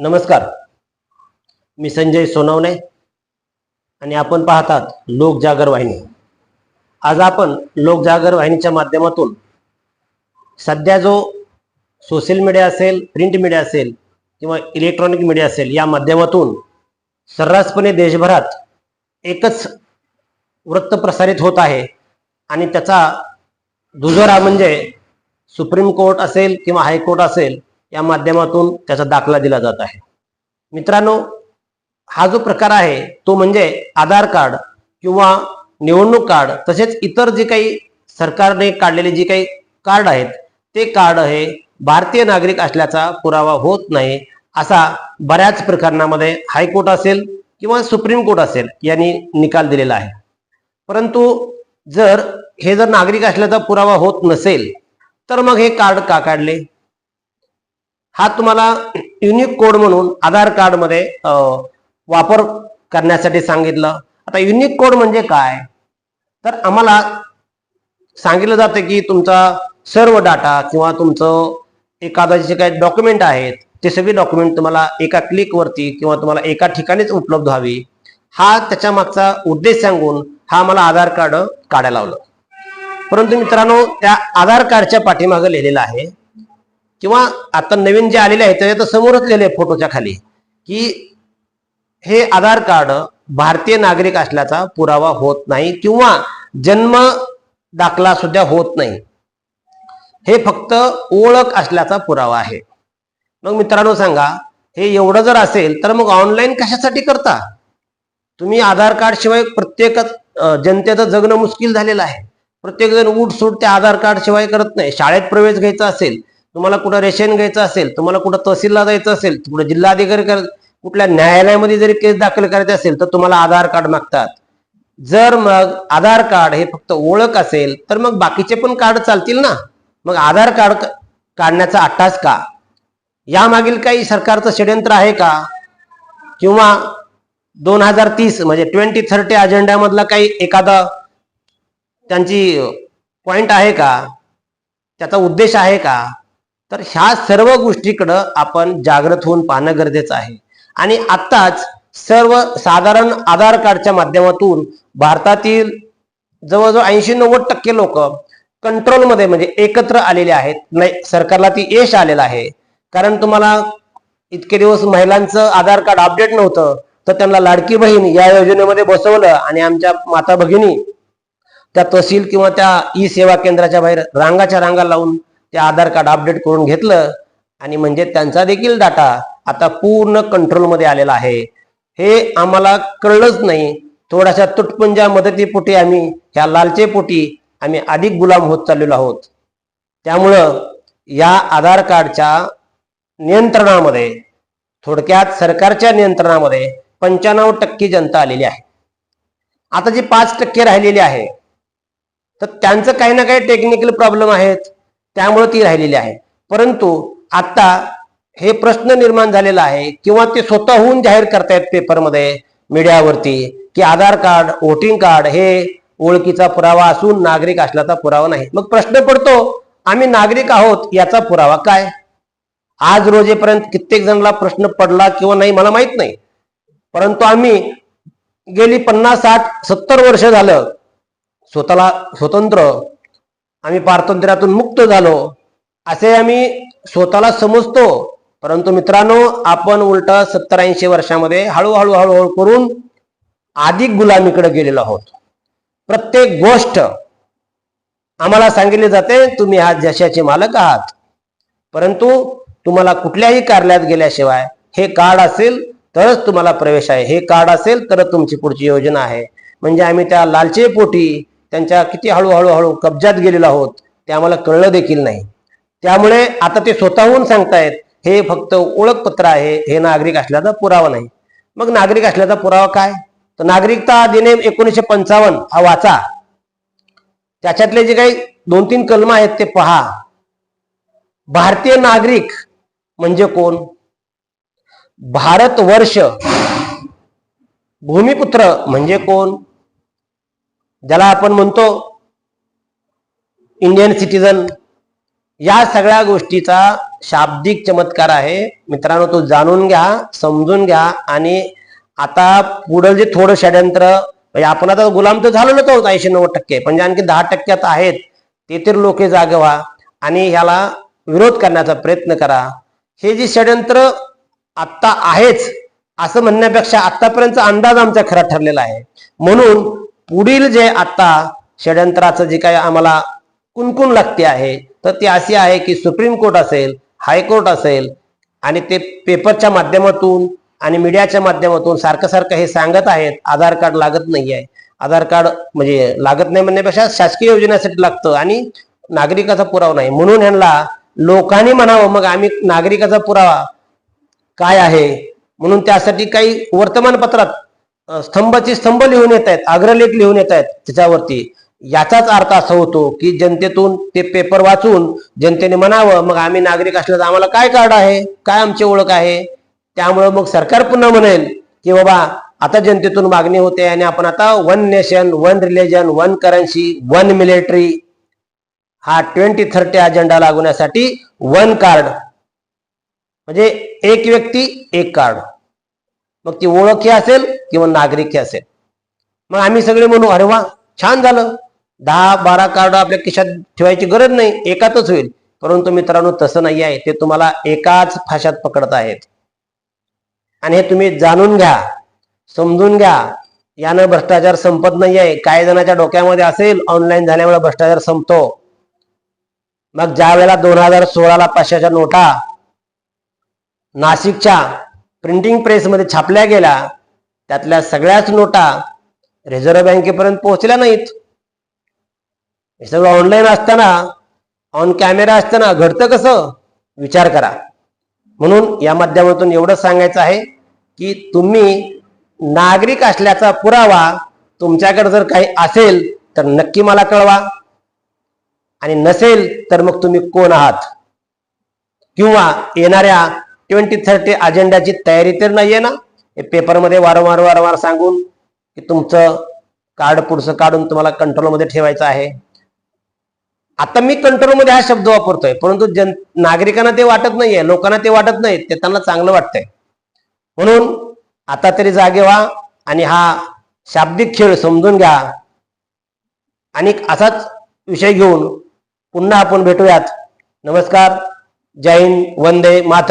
नमस्कार. मी संजय सोनवणे आणि आपण पाहतात लोकजागर वाहिनी. आज आपण लोकजागर वाहिनीच्या माध्यमातून सध्या जो सोशल मीडिया असेल प्रिंट मीडिया असेल किंवा इलेक्ट्रॉनिक मीडिया असेल या माध्यमातून सर्रासपणे देशभरात एकच वृत्त प्रसारित होत आहे आणि त्याचा दुजोरा म्हणजे सुप्रीम कोर्ट असेल किंवा हायकोर्ट असेल या माध्यमातून त्याचा दाखला दिला जात आहे. मित्रांनो हा जो प्रकार आहे तो म्हणजे आधार कार्ड किंवा निवडणूक कार्ड तसेच इतर जे काही सरकारने काढलेले जे काही कार्ड आहेत ते कार्ड हे भारतीय नागरिक असल्याचा पुरावा होत नाही असा बऱ्याच प्रकरणामध्ये हायकोर्ट असेल किंवा सुप्रीम कोर्ट असेल यांनी निकाल दिलेला आहे. परंतु जर हे जर नागरिक असल्याचा पुरावा होत नसेल तर मग हे कार्ड का काढले? हा तुम्हाला युनिक कोड म्हणून आधार कार्डमध्ये वापर करण्यासाठी सांगितलं. आता युनिक कोड म्हणजे काय? तर आम्हाला सांगितलं जातं की तुमचा सर्व डाटा किंवा तुमचं एखादा जे काही डॉक्युमेंट आहेत ते सगळे डॉक्युमेंट तुम्हाला एका क्लिकवरती किंवा तुम्हाला एका ठिकाणीच उपलब्ध व्हावी. हा त्याच्या मागचा उद्देश सांगून हा मला आधार कार्ड काढायला लावलं. परंतु मित्रांनो त्या आधार कार्डच्या पाठीमागं लिहिलेलं आहे किंवा आता नवीन जे आलेले आहे त्याच्या तर समोरच लिहिले फोटोच्या खाली की हे आधार कार्ड भारतीय नागरिक असल्याचा पुरावा होत नाही किंवा जन्म दाखला सुद्धा होत नाही. हे फक्त ओळख असल्याचा पुरावा आहे. मग मित्रांनो सांगा हे एवढं जर असेल तर मग ऑनलाईन कशासाठी करता? तुम्ही आधार कार्ड शिवाय प्रत्येक जनतेचं जगणं मुश्किल झालेलं आहे. प्रत्येक जण उठ त्या आधार कार्ड शिवाय करत नाही. शाळेत प्रवेश घ्यायचा असेल तुम्हाला कुठं रेशन घ्यायचं असेल तुम्हाला कुठं तहसीलला जायचं असेल कुठं जिल्हाधिकारी कर- कुठल्या न्यायालयामध्ये जरी केस दाखल करायची असेल तर तुम्हाला आधार कार्ड मागतात. जर मग आधार कार्ड हे फक्त ओळख असेल तर मग बाकीचे पण कार्ड चालतील ना? मग आधार कार्ड काढण्याचा अट्टास का? यामागील काही सरकारचं षडयंत्र आहे का? किंवा दोन हजार तीस म्हणजे ट्वेंटी थर्टी अजेंड्यामधला काही एखादा त्यांची पॉइंट आहे का? त्याचा उद्देश आहे का? तर ह्या सर्व गोष्टीकडं आपण जागृत होऊन पाहणं गरजेचं आहे. आणि आत्ताच सर्व साधारण आधार कार्डच्या माध्यमातून भारतातील जवळजवळ ऐंशी नव्वद टक्के लोक कंट्रोलमध्ये म्हणजे एकत्र आलेले आहेत. नाही सरकारला ती यश आलेलं आहे. कारण तुम्हाला इतके दिवस महिलांचं आधार कार्ड अपडेट नव्हतं तर त्यांना लाडकी बहीण या योजनेमध्ये बसवलं आणि आमच्या माता भगिनी त्या तहसील किंवा त्या ई सेवा केंद्राच्या बाहेर रांगाच्या रांगा लावून ते आधार कार्ड अपडेट करून घेतलं आणि म्हणजे त्यांचा देखील डाटा आता पूर्ण कंट्रोलमध्ये आलेला आहे. हे आम्हाला कळलंच नाही. थोड्याशा तुटपुंजा मदतीपोटी आम्ही ह्या लालचे पोटी आम्ही अधिक गुलाम होत चाललेलो आहोत. त्यामुळं या आधार कार्डच्या नियंत्रणामध्ये थोडक्यात सरकारच्या नियंत्रणामध्ये पंच्याण्णव टक्के जनता आलेली आहे. आता जी पाच टक्के राहिलेली आहे तर त्यांचं काही ना काही टेक्निकल प्रॉब्लेम आहेत. त्यामुळे ती राहिलेली आहे. परंतु आता हे प्रश्न निर्माण झालेला आहे किंवा ते स्वतःहून जाहीर करतायत पेपरमध्ये मीडियावरती की आधार कार्ड वोटिंग कार्ड हे ओळखीचा पुरावा असून नागरिक असल्याचा पुरावा नाही. मग प्रश्न पडतो आम्ही नागरिक आहोत याचा पुरावा काय? आज रोजेपर्यंत कित्येक जणांना प्रश्न पडला किंवा नाही मला माहीत नाही. परंतु आम्ही गेली पन्नास साठ सत्तर वर्ष झालं स्वतःला स्वतंत्र आम्ही पारतंत्र्यातून मुक्त झालो असे आम्ही स्वतःला समजतो. परंतु मित्रांनो आपण उलट सत्तर ऐंशी वर्षामध्ये हळूहळू हळूहळू करून अधिक गुलामीकडे गेलेलो आहोत. प्रत्येक गोष्ट आम्हाला सांगितली जाते तुम्ही आज जशाचे मालक आहात. परंतु तुम्हाला कुठल्याही कार्यालयात गेल्याशिवाय हे कार्ड असेल तरच तुम्हाला प्रवेश आहे. हे कार्ड असेल तरच तुमची पुढची योजना आहे. म्हणजे आम्ही त्या लालचे पोटी त्यांच्या किती हळूहळू हळू कब्जात गेलेलो आहोत ते आम्हाला कळलं देखील नाही. त्यामुळे आता ते स्वतःहून सांगतायत हे फक्त ओळखपत्र आहे हे नागरिक असल्याचा पुरावा नाही. मग नागरिक असल्याचा पुरावा काय? तर नागरिकता अधिनियम एकोणीसशे पंचावन्न हा वाचा. त्याच्यातले जे काही दोन तीन कलम आहेत ते पहा. भारतीय नागरिक म्हणजे कोण? भारतवर्ष भूमिपुत्र म्हणजे कोण? ज्याला आपण म्हणतो इंडियन सिटीजन या सगळ्या गोष्टीचा शाब्दिक चमत्कार आहे. मित्रांनो तो जाणून घ्या समजून घ्या आणि आता पुढं जे थोडं षड्यंत्र म्हणजे आपण आता गुलाम तर झालो नव्हतो ऐंशी नव्वद टक्के पण जे आणखी दहा टक्के आता आहेत ते तर लोक जागे व्हा आणि ह्याला विरोध करण्याचा प्रयत्न करा. हे जे षड्यंत्र आत्ता आहेच असं म्हणण्यापेक्षा आतापर्यंतचा अंदाज आमचा खरा ठरलेला आहे. म्हणून पुढील जे आता षड्यंत्राचं जे काही आम्हाला कुणकुण लागते आहे तर ती अशी आहे की सुप्रीम कोर्ट असेल हायकोर्ट असेल आणि ते पेपरच्या माध्यमातून आणि मीडियाच्या माध्यमातून सारखं सारखं हे सांगत आहेत आधार कार्ड लागत नाही आहे आधार कार्ड म्हणजे लागत नाही म्हणण्यापेक्षा शासकीय योजनेसाठी लागतं आणि नागरिकाचा पुरावा नाही. म्हणून ह्यांना लोकांनी म्हणावं मग आम्ही नागरिकाचा पुरावा काय आहे? म्हणून त्यासाठी काही वर्तमानपत्रात स्तंभाचे स्तंभ लिहून येत आहेत अग्रलेख लिहून येत आहेत त्याच्यावरती याचाच अर्थ असा होतो की जनतेतून ते पेपर वाचून जनतेने म्हणावं मग आम्ही नागरिक असल्याचं आम्हाला काय कार्ड आहे? काय आमची ओळख आहे? त्यामुळं मग सरकार पुन्हा म्हणेल की बाबा आता जनतेतून मागणी होते आणि आपण आता one nation one religion one currency one military हा ट्वेंटी थर्टी अजेंडा लागवण्यासाठी वन कार्ड म्हणजे एक व्यक्ती एक कार्ड मग ती ओळख ही असेल किंवा नागरिक ही असेल. मग आम्ही सगळे म्हणू अरे वा छान झालं. दहा बारा कार्ड आपल्या खिशात ठेवायची गरज नाही एकातच होईल. परंतु मित्रांनो तसं नाही आहे. ते तुम्हाला एकाच फाशात पकडत आहेत. आणि हे तुम्ही जाणून घ्या समजून घ्या. यानं भ्रष्टाचार संपत नाही आहे. काही जणांच्या डोक्यामध्ये असेल ऑनलाईन झाल्यामुळे भ्रष्टाचार संपतो. मग ज्या वेळेला दोन हजार सोळाला पाचशेच्या नोटा नाशिकच्या प्रिंटिंग प्रेसमध्ये छापल्या गेल्या त्यातल्या सगळ्याच नोटा रिझर्व्ह बँकेपर्यंत पोहोचल्या नाहीत. हे सगळं ऑनलाईन असताना ऑन कॅमेरा असताना घडतं कसं? विचार करा. म्हणून या माध्यमातून एवढंच सांगायचं आहे की तुम्ही नागरिक असल्याचा पुरावा तुमच्याकडे जर काही असेल तर नक्की मला कळवा. आणि नसेल तर मग तुम्ही कोण आहात? किंवा येणाऱ्या ट्वेंटी थर्टी अजेंडाची तयारी तर नाहीये ना? हे पेपरमध्ये वारंवार वारंवार सांगून की तुमचं कार्ड पुढचं काढून तुम्हाला कंट्रोलमध्ये ठेवायचं आहे. आता मी कंट्रोलमध्ये हा शब्द वापरतोय परंतु जन नागरिकांना ते वाटत नाहीये लोकांना ते वाटत नाही ते त्यांना चांगलं वाटतंय. म्हणून आता तरी जागे व्हा आणि हा शाब्दिक खेळ समजून घ्या. आणि असाच विषय घेऊन पुन्हा आपण भेटूयात. नमस्कार. जय हिंद. वंदे मातरम.